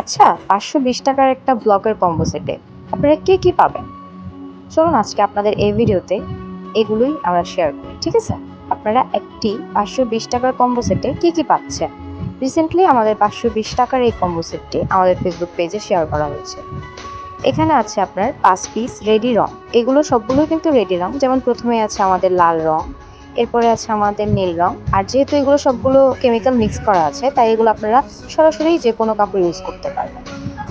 আচ্ছা পাঁচশো বিশ টাকার একটা ব্লকের কম্বো সেটে আপনারা কে কি পাবেন? চলুন আজকে আপনাদের এই ভিডিওতে এগুলোই আমরা শেয়ার করি, ঠিক আছে? আপনারা একটি পাঁচশো বিশ টাকার কম্বো সেটে কি কি পাচ্ছেন? রিসেন্টলি আমাদের পাঁচশো বিশ টাকার এই কম্বো সেটটি আমাদের ফেসবুক পেজে শেয়ার করা হয়েছে। এখানে আছে আপনার পাঁচ পিস রেডি রং এগুলো সবগুলো কিন্তু রেডি রং যেমন প্রথমে আছে আমাদের লাল রং এরপরে আছে আমাদের নীল রং। আর যেহেতু এগুলো সবগুলো কেমিক্যাল মিক্স করা আছে তাই এগুলো আপনারা সরাসরি যে কোনো কাপড় ইউজ করতে পারবেন।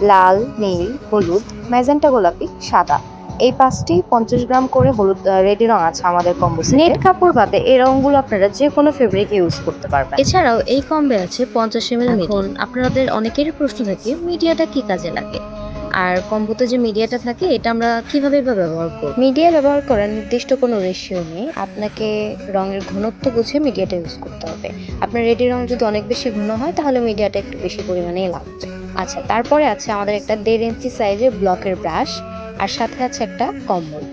লাল নীল হলুদ ম্যাজেন্টা গোলাপি সাদা। এই পাঁচটি পঞ্চাশ গ্রাম করে হলুদ রেডি রং আছে আমাদের কম্বো নেট কাপড় বাদে এই রংগুলো আপনারা যে কোনো ফেব্রিক ইউজ করতে পারবেন। এছাড়াও এই কম্বে আছে পঞ্চাশ এম এল এখন আপনাদের অনেকেরই প্রশ্ন থাকে মিডিয়াটা কি কাজে লাগে? আর কম্বোতে যে মিডিয়াটা থাকে, এটা আমরা কীভাবে বা ব্যবহার করব? মিডিয়া ব্যবহার করার নির্দিষ্ট কোনো রেশিও নেই। আপনাকে রঙের ঘনত্ব বুঝে মিডিয়াটা ইউজ করতে হবে। আপনার রেডি রং যদি অনেক বেশি ঘন হয়, তাহলে মিডিয়াটা একটু বেশি পরিমাণেই লাগবে আচ্ছা তারপরে আছে আমাদের একটা দেড় ইঞ্চি সাইজের ব্লকের ব্রাশ আর সাথে আছে একটা কম্বল।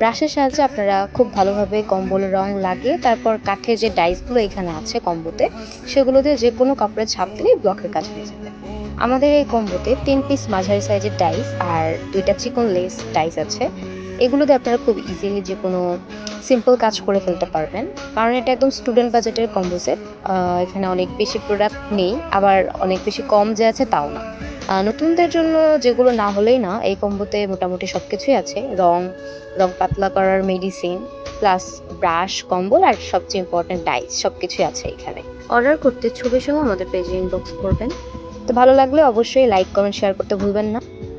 ব্রাশের সাহায্যে আপনারা খুব ভালোভাবে কম্বলের রং লাগিয়ে তারপর কাঠের যে ডাইসগুলো এখানে আছে কম্বোতে, সেগুলো দিয়ে যে কোনো কাপড়ে ছাপ দিলেই ব্লকের কাজ হয়ে যাবে। আমাদের এই কম্বোতে তিন পিস মাঝারি সাইজের ডাইস আর দুইটা চিকন লেস ডাইস আছে। এগুলো দিয়ে আপনারা খুব ইজিলি যে কোনো সিম্পল কাজ করে ফেলতে পারবেন। কারণ এটা একদম স্টুডেন্ট বাজেটের কম্বো সেট এখানে অনেক বেশি প্রোডাক্ট নেই, আবার অনেক বেশি কম যে আছে তাও না। নতুনদের জন্য যেগুলো না হলেই না এই কম্বোতে মোটামুটি সব কিছুই আছে। রং রং পাতলা করার মেডিসিন প্লাস ব্রাশ কম্বল আর সবচেয়ে ইম্পর্টেন্ট ডাইস সব কিছুই আছে এখানে। অর্ডার করতে ছবি সহ আমাদের পেজে ইনবক্স করবেন। তো ভালো লাগলে অবশ্যই লাইক কমেন্ট শেয়ার করতে ভুলবেন না।